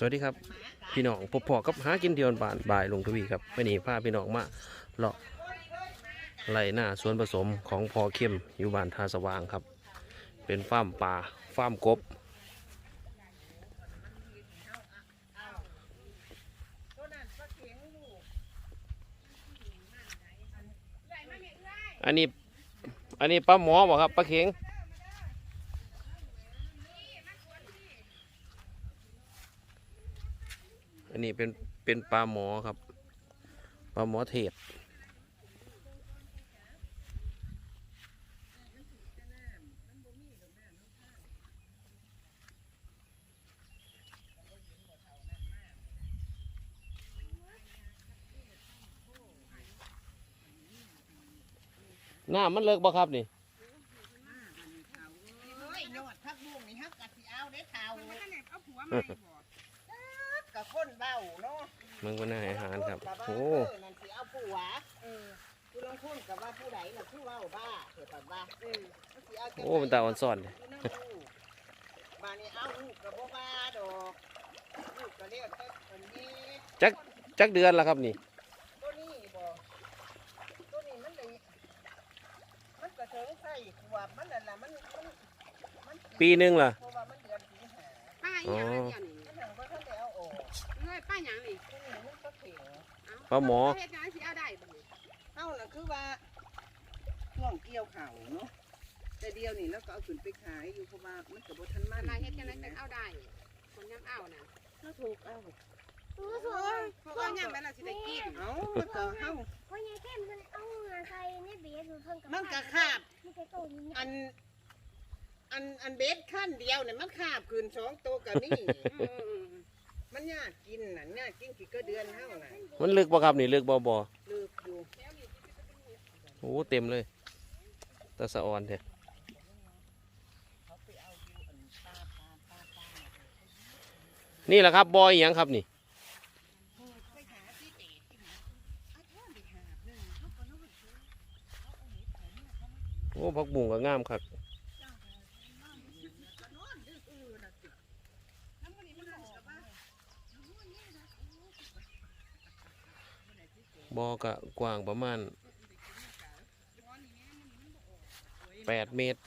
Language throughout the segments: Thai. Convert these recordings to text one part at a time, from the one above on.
สวัสดีครับ พี่น้องพบพอกับหากินเดียวบานบ่ายลงทวีครับวันนี้พาพี่น้องมาเลาะไล่หน้าสวนผสมของพอเข้มอยู่บ้านทาสว่างครับ เป็นฟาร์มปลาฟาร์มกบ อันนี้อันนี้ปลาหมอบ่ครับปลาเข็ง นนี้เป็นเป็นปลาหมอครับ ปลาหมอเทศหน้ามันเลิกบ่ครับนี่เฮ้ยยอดพักบุ้งนี่ฮักกะสิเอาได้ข่าว มันนั่นแหละเอาผัวมาให้บอกกะคน เบ้าเนาะมันก็น่าอาหารครับกะว่าโอ้เออนั่นสิเอาผัวเออผู้ลงทุนกับว่าผู้ใดน่ะผู้เว้าบ้าเถิดแบบว่าเออมันสิเอาจังโอ้มันตาอ่อนซ่อนเลยพี่น้องลูกบ้านนี้เอาลูกกับบ่บ้าดอกลูกก็เรียกแต่อันนี้จักจักเดือนละครับนี่ ตัวนี้บ่ตัวนี้มันเลยมันก็ถึงใส่ขวบมันนั่นล่ะมันมันมันปีหนึ่งล่ะเพราะว่ามันเดือนสิงหาป้าอีหยังอันเดียวนี่ ยป้าหยังนี่ตัวนี้มันก็เข็งปลาหมอ เฮ็ดจังได๋สิเอาได้บ่นี่เฮาน่ะคือว่าช่วงเกี่ยวข้าวเนาะแต่เดียวนี่แล้วก็เอาขึ้นไปขายอยู่เพราะว่ามันก็บ่ทันมันอะไรเฮ็ดจังได๋จังเอาได้คนยังเอาน่ะเฮาถูกเอาโอ้ยเพราะว่ายังไปแล้วสิได้กินเอามันก็เฮาเพราะยายเข้มมันเอาเงินใส่ในเบียร์เพิ่งกับมันก็คาบ มันก็โตยิ่งใหญ่อัน อัน อันเบ็ดขั้นเดียวเนี่ยมันคาบขึ้นสองโตวก็มีอืมมั นยากกินน่ะยากกินกี่ก็เดือนเฮาน่ะมันลึกบ่ครับนี่ลึกบ่บ่เลิกอยู่โอ้เต็มเลยตาสะออนเถอะนี่แหละครับบอยอหย่างครับนี่ไปหาที่เตะที่หาเอาโทษไปหาเด้อเฮาก็นอนซื้อเอาเอาเห็ดไข่เนี่ยเขามาโอ้ผักบุ้งก็งามครับ ก็นอนดื้อๆน่ะสิแล้วมื้อนี้มันออกมา บอกะกว้างประมาณแปดเมตร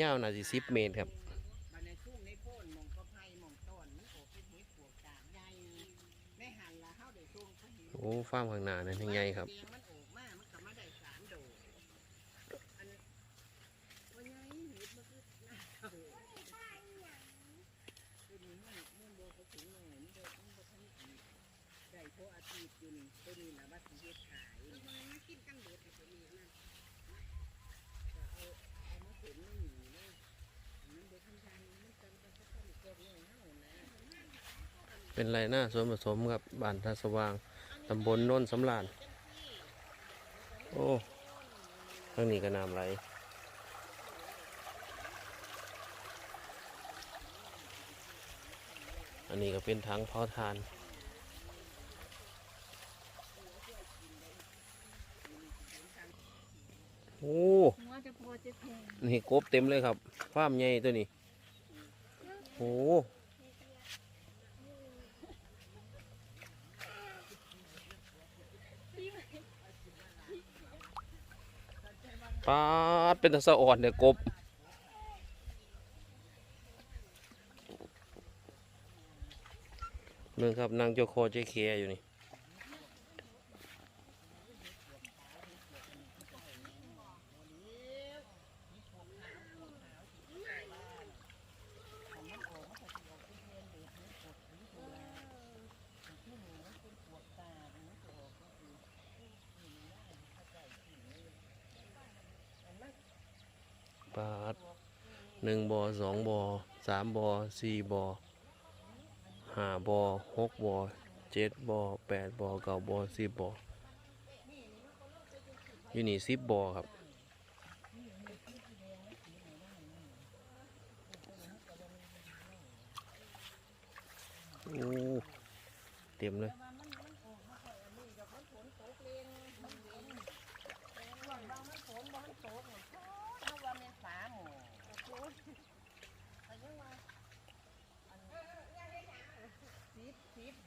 ยาวน่าสิสิบเมตรครับโพนหมองก็ไผ่หมองต้นมันออกเป็นเห็ดปวกกาบใหญ่ในหันเฮาได้ช่วงเป็นโอ้ฟาร์มข้างหน้านั้นยังไงครับ เสียงมันออกมามันก็มาได้สามโดดอันว่าไงเห็ดมันคือหน้าเก่าตัวนี้มันมันบ่ก็ถึงแม่มันบ่มันบ่ทันอีกได้เพราะอาทิตย์อยู่นี่ตัวนี้น่ะว่าสิเฮ็ดขาย มากินกันเบิดให้ตัวนี้นะ ก็เอาเอามาขนมาหนีเลยอันนั้นบ่ทันทันมันจังมันก็ต้องเกิดเรื่องเฮานะ เป็นไรหน้าสวนผสมครับบ้านทาสว่างตำบลโน้นสำรานโอ้ทางนี้ก็น้ำไหลอันนี้ก็เป็นถังเผาทาน โอ้หัวจะพอจะแพงนี่กบเต็มเลยครับฟามใหญ่ตัวนี้ โอ้ ปาดเป็นตะสะอ่อนเนี่ยกบเมืองครับนางโจโคเจเคอยู่นี่ ปาด หนึ่งบอสองบอสามบอสี่บอห้าบอหกบอเจ็ดบอแปดบอเก้าบอสิบบออยู่นี่สิบบอครับโอ้เต็มเลย เอาว่าแม่นฟ้าหมู่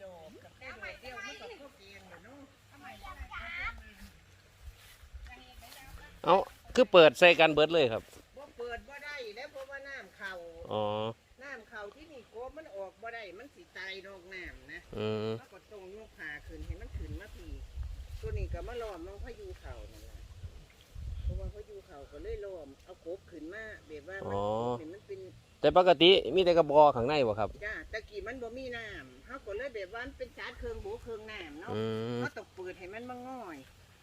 ดอกกับแต่ดอกเดียวมันก็เข้าเกณฑ์เลยเนาะ เอา คือเปิดใส่กันเบิดเลยครับ บ่เปิดบ่ได้แล้วเพราะว่าน้ำเข่าอ๋อ น้ำเข่าที่นี่โกบมันออกบ่ได้มันสิตายดอกน้ำนะอืมแล้วก็ต้องยกขาขึ้นให้มันขึ้นมาพีตัวนี้ก็มาล้อมมันพายุเข่านั่นแหละเพราะว่าพายุเข่าก็เลยล้อมเอาโกบขึ้นมาแบบว่ามันเห็นมันเป็นแต่ปกติมีแต่กระบอกข้างในบ่ครับ จ้าตะกี้มันบ่มีน้ำเขาก็เลยแบบว่ามันเป็นจาดเครื่องโบเครื่องน้ำเนาะอืมเขาต้องเปิดให้มันมาง่อย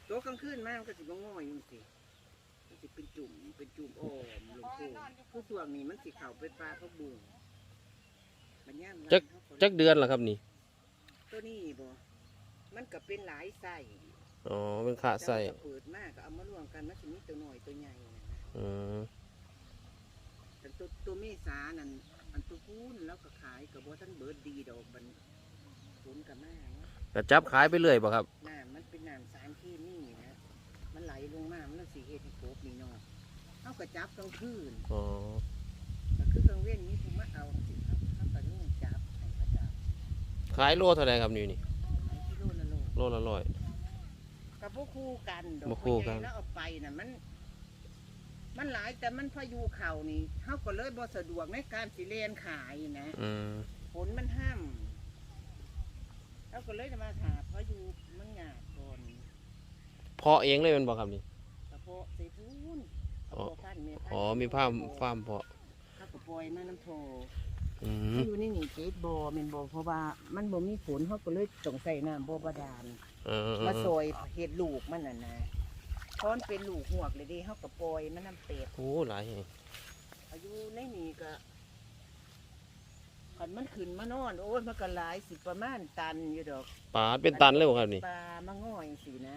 ตัวกลางคืนมามันก็สิมาง่อยอยู่สิมัน สิเป็นจุ่มเป็นจุ่มโอ้มลงโป่งคือส่วนนี้มันสิเข่าไปปลาพะบุงมันย่ามจักจักเดือนล่ะครับนี่ ตัวนี้บ่มันก็เป็นหลายไส้อ๋อ เป็นขาใส่เจ้าก็เปิดมากก็เอามารวมกันมันสิมีตัวหน่อยตัวใหญ่นะนะอืมแต่ตัวตัวเมษานั่นอันตัวพูนแล้วก็ขายกับบ่ท่านเบิดดีดอกมันผลกับมาเนาะ ก็จับขายไปเรื่อยบ่ครับ น้ำมันเป็นน้ำสารเคมีนะ มันไหลลงมามันสีเห็ดให้โคบนี่เนาะเอากระจับกลางคืนอ๋อก็คือกลางเว้นนี้ผมมาเอาสิเขาเขากระนุ่งจับให้เขาจับขายโลเท่าไหร่ครับนี่นี่ขายกิโลละโลโลละร้อย กับพวกคู่กันดอกบ่คู่กันใหญ่แล้วเอาไปน่ะมัน มันหลายแต่มันพายุเข่านี่เขาก็เลยบ่สะดวกในการสิเลนขายนะ อืม ฝนมันห้ามเขาก็เลยจะมาถาพายุมันหยาดก่อน เพาะเองเลยแมันบ่ครับนี่ กระเพาะใส่พูนกระเพาะพันเมพันอ๋อมีฟาร์มฟาร์มเพาะเขาก็ปล่อยมาน้ำโทอืมอยู่นี่นี่เจ็ดบ่อแม่นบ่เพราะว่ามันบ่มีฝนเขาก็เลยต้องใส่น้ำบ่บาดาล เออมาซอยเฮ็ดลูกมันน่ะนะเพราะมันเป็นลูกหวกเลยเดิเขาก็ปล่อยมันน้ำเป็ดโอ้หลายแห่งอายุในนี่ก็คันมันขึ้นมานอน โอ้ยมันก็หลายสิประมาณตันอยู่ดอกปลาเป็นตันเลยบ่ครับนี่ ปลามาง่อยสินะ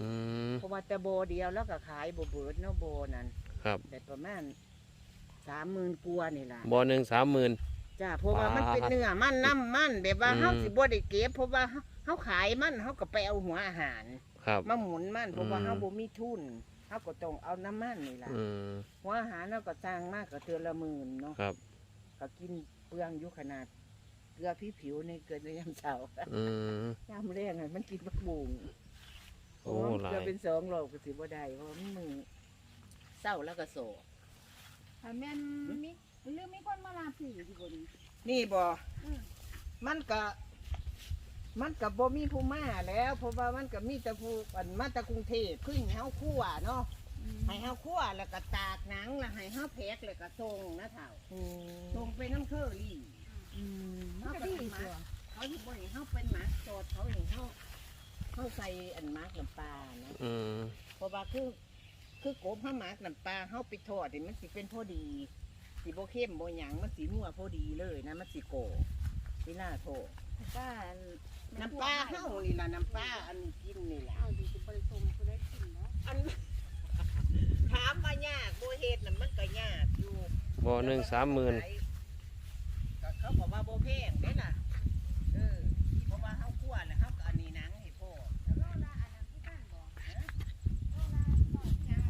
อืม เพราะว่าแต่โบเดียวแล้วก็ขายบ่เบิดเนาะโบนั่นครับ แต่ประมาณสามหมื่นกว่านี่ล่ะบ่อหนึ่งสามหมื่น จ้าเพราะว่ามันเป็นปลาเนื้อมันน้ำมันแบบว่าอืมเฮาสิบ่ได้เก็บเพราะว่าเฮาเฮาขายมันเฮาก็ไปเอาหัวอาหาร ครับ มาหมุนมันเพราะว่าอืม เฮาบ่มีทุนเฮาก็ต้องเอาน้ำมันนี่ล่ะอืม หัวอาหารเฮาก็สร้างมากก็เทือนละหมื่นเนาะครับ ก็กินเปลืองอยู่ขนาดเกลือพี่ผิวในเกินในยามเช้าอืม ยามแรงอะมันกินบักบุง โอ้เพราะว่าหลายเกลือเป็นสองโลก็สิบ่ได้เพราะว่ามันมือเศร้าแล้วก็โศกถ้าแม่นมีหรือมีคนมาลาสื่อที่บนนี่บ่มันก็มันก็บ่มีผู้มาแล้วเพราะว่ามันก็มีแต่ผู้อันมาจากกรุงเทพขึ้นเฮาคั่วเนาะให้เฮาคั่วแล้วก็ตากหนังแล้วให้เฮาแพ็คแล้วก็ส่งนะเฒ่าส่งไปน้ำเคอรี่มันก็ดีตัวเขาสิบ่ให้เฮาเป็นหมาสดเขาให้เฮา เฮาใส่อันหมากน้ำปลานะอืมเพราะว่าคือคือกบเฮาหมากน้ำปลาเฮาไปทอดนี่มันสิเป็นพอดีสิบ่เข้มบ่หยังมันสินัวพอดีเลยนะมันสิโกสิน่าโทษป้าน้ำปลาเฮานี่ล่ะน้ำปลาอันกินนี่ล่ะเอาดีสิบริสมก็ได้กินเนาะอันถามว่ายากบ่เฮ็ดน่ะมันก็ยากอยู่บ่อหนึ่งสามหมื่นก็เขาบอกว่าบ่แพงเด้ล่ะเออเพราะว่าเฮาคั่วแล้วเฮาก็อันนี้หนังให้พ่อ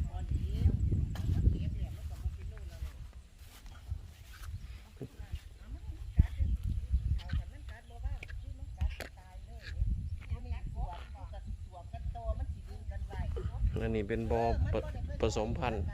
ตอนเดียวเอามาเก็บแล้วมันก็บ่เป็นโลละโลเอามันกัดเอาแต่มันกัดบ่ว่าคือมันกัดตายเลยเด้ตัวนี้สวมมันก็สิสวมกันโตมันสิดึงกันไว้เนี้เป็นบ่อผสมพันธุ์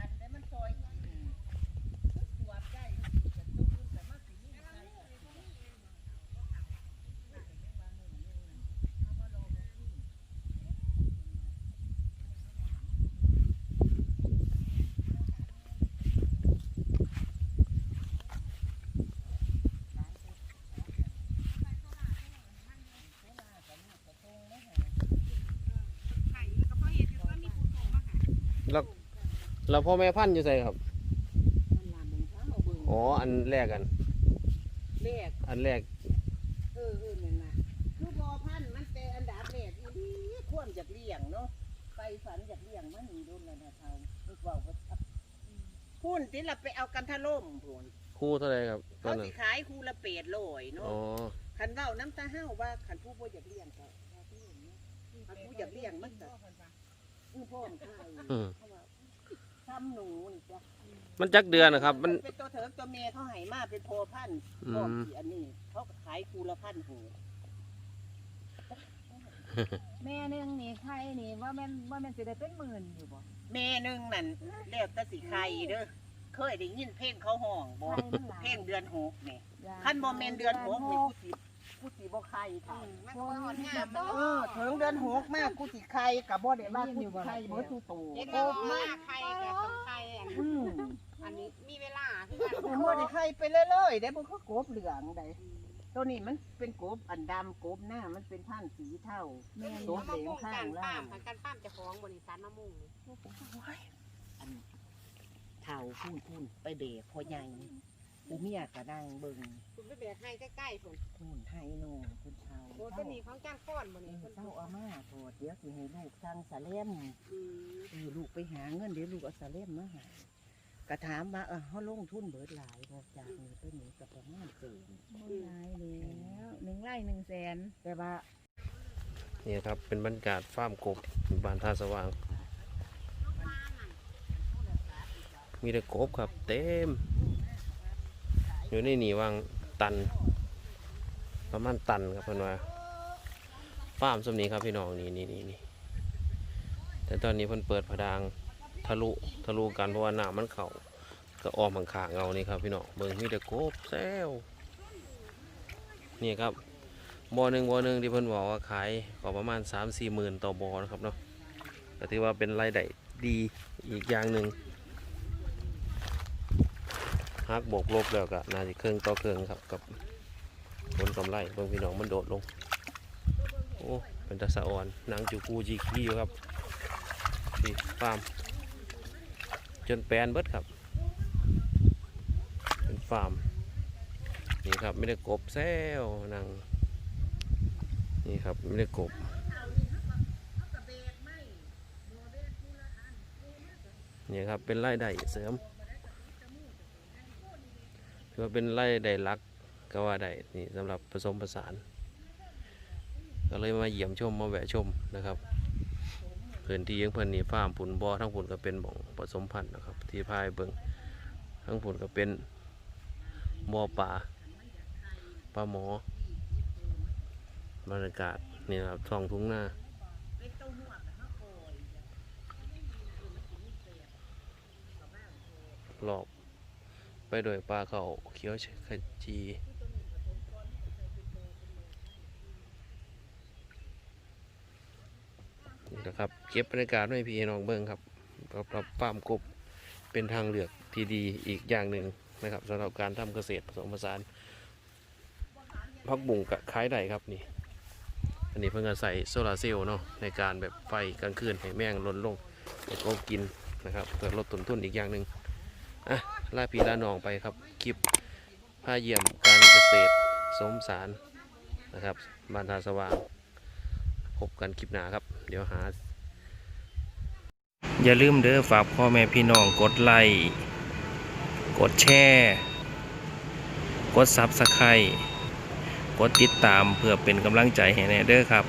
ไข่แล้วก็พ่อเฮ็ดก็มีผู้ส่งมาค่ะ แล้ว แล้วพ่อแม่พันธุ์อยู่ใส่ครับอ๋อ อันแรกกันเลขอันแรก เออเออนั่นน่ะคือบอพันธุ์มันแต่อันดับแรกอีดีควรจากเลี้ยงเนาะไปฝันจากเลี้ยงมันนี่โดนแล้วนะเท่าลูกเบาก็ทับพุ่นที่เราไปเอากันทะล่มพุ่นคู่เท่าไหรครับตอเขานนั้สินขายคูละเป็ดโลยเนาะอ๋อ คันเว้าน้ำตาห้าวว่าคันผู้บ่อยากเลี้ยงก็เอาไปเลี้ยงเนาะคันผู้อยากเลี้ยงมันก็อือพ่อมนข้าวอยู่อืม เขา ว่าทำหนูนี่จ้ะมันจักเดือนนะครับ มัน เป็นตัวเถิกตัวเมย์เขาให้มาเป็นโพพันธุ์อืมพร้อมที่อันนี้เขาก็ขายคูละพันหูแม่หนึงนี่ไข่นี่ว่าแม่นว่าแม่นสิได้เป็นหมื่นอยู่บ่แม่หนึงนั่นแล้วแต่สิใครเด้อเคยได้ยินเพลงเขาห้องบ่ไข่มันหลายเพลงเดือนหกนี่จ้ะคันบ่แม่นเดือนหกนี่กูสิกูสิบ่ใครค่ะมันก็อ่อนงามเออถึงเดือนหกมากกูสิใครกับบ่ได้ว่ากูสิใครเบิดทุกตัวเฮ็ดโกแล้วบมามากใครกับต้องใครอัน อืม อันนี้ มีเวลาคือกันกูบ่ได้ใครไปเรื่อยๆได้บ่คือกบเหลืองได้ตัวนี้มันเป็นกบอันดำกบหน้ามันเป็นท่านสีเทาแม่น ตัอยู่วเหลวข้างล่างการการป้ามจะของบริษัทมะม่วงนี่อันเท่าพูนพูนไปเบรกพอใหญ่กูเมียก็นั่งเบิ่งคุณไปแบกให้ใกล้ๆผมพูนไทยโน่คุณเท่าโอ้ตัวนี้ของจ้างก้อนบ่เอนี่อเพิ่นเจ้าอามาโทษเดี๋ยวสิให้ลูกสั่งสาเล่มอืม เออลูกไปหาเงินเดี๋ยวลูกเอาสาเล่มมาให้ ก็ถามว่าเออเฮาลงทุนเบิดหลายบ่จากนี้ไปนี้ก็ประมาณเศษบ่หลายแล้วหนึ่งไร่หนึ่งแสนแต่ว่านี่ครับเป็นบรรยากาศฟาร์มกบบ้านท่าสว่าง มีแต่กบครับเต็ม อยู่ในนี่วางตัน ประมาณตันครับพอนว่าฟาร์มสมนี้ครับพี่น้องนี่นี่นี่แต่ตอนนี้เพิ่นเปิดผดางะลุทะลุกันเพราะว่าน้ำมันเข่าก็ออมขางๆเอานี่ครับพี่น้องเบิ่งมีแต่กบแซวนี่ครับบ่อหนึ่งบ่อหนึ่งที่เพิ่นบอกว่าขายก็ประมาณ3 4หมื่นต่อบ่อนะครับเนาะก็ถือว่าเป็นรายได้ดีอีกอย่างหนึ่งหักบวกลบแล้วก็น่าจะเครื่องต่อเครื่องครับกับผลกำไรเบิ่งพี่น้องมันโดดลงโอ้เป็นตาสะอ่อนนางจูกูจีขี้อยู่ครับดีฟาร์ม จนแปลนเบิดครับ เป็นฟาร์ม นี่ครับไม่ได้กบแซวนางนี่ครับไม่ได้กบนี่ครับเป็นไรายได้เสริมถือว่าเป็นไร่ได้รักก็ว่าได้นี่สำหรับผสมผสาน ก็เลยมาเยี่ยมชมมาแวะชมนะครับ พื้นที่ยังเพิ่นนี่ฟาร์มผุนบอทั้งผุนก็เป็นบ่องผสมพันธุ์นะครับ ที่พายเบิงทั้งผุนก็เป็นบ่อป่าปลาหมอบรรยากาศนี่ครับท้องทุ่งนาหลอบไปโดยปลาเขาเขียวขจี นะครับ เก็บบรรยากาศให้พี่น้องเบิ้งครับรับฟาร์มกบเป็นทางเลือกที่ดีอีกอย่างหนึ่งนะครับสำหรับการทำเกษตรผสมผสานพักบุ่งกับคล้ายได้ครับนี่ อันนี้เพิ่งจะใส่โซลาเซลล์เนาะในการแบบไฟกลางคืนให้แมงลดลงให้กบกินนะครับเพื่อลดต้นทุนอีกอย่างหนึ่งอะลาพี่ลาน้องไปครับคลิปพาเยี่ยมการเกษตรสมสารนะครับบานทาสว่าง พบกันคลิปหน้าครับ เดี๋ยวหา อย่าลืมเด้อฝากพ่อแม่พี่น้องกดไลค์กดแชร์กดซับสไครต์กดติดตามเพื่อเป็นกำลังใจให้แน่เด้อครับ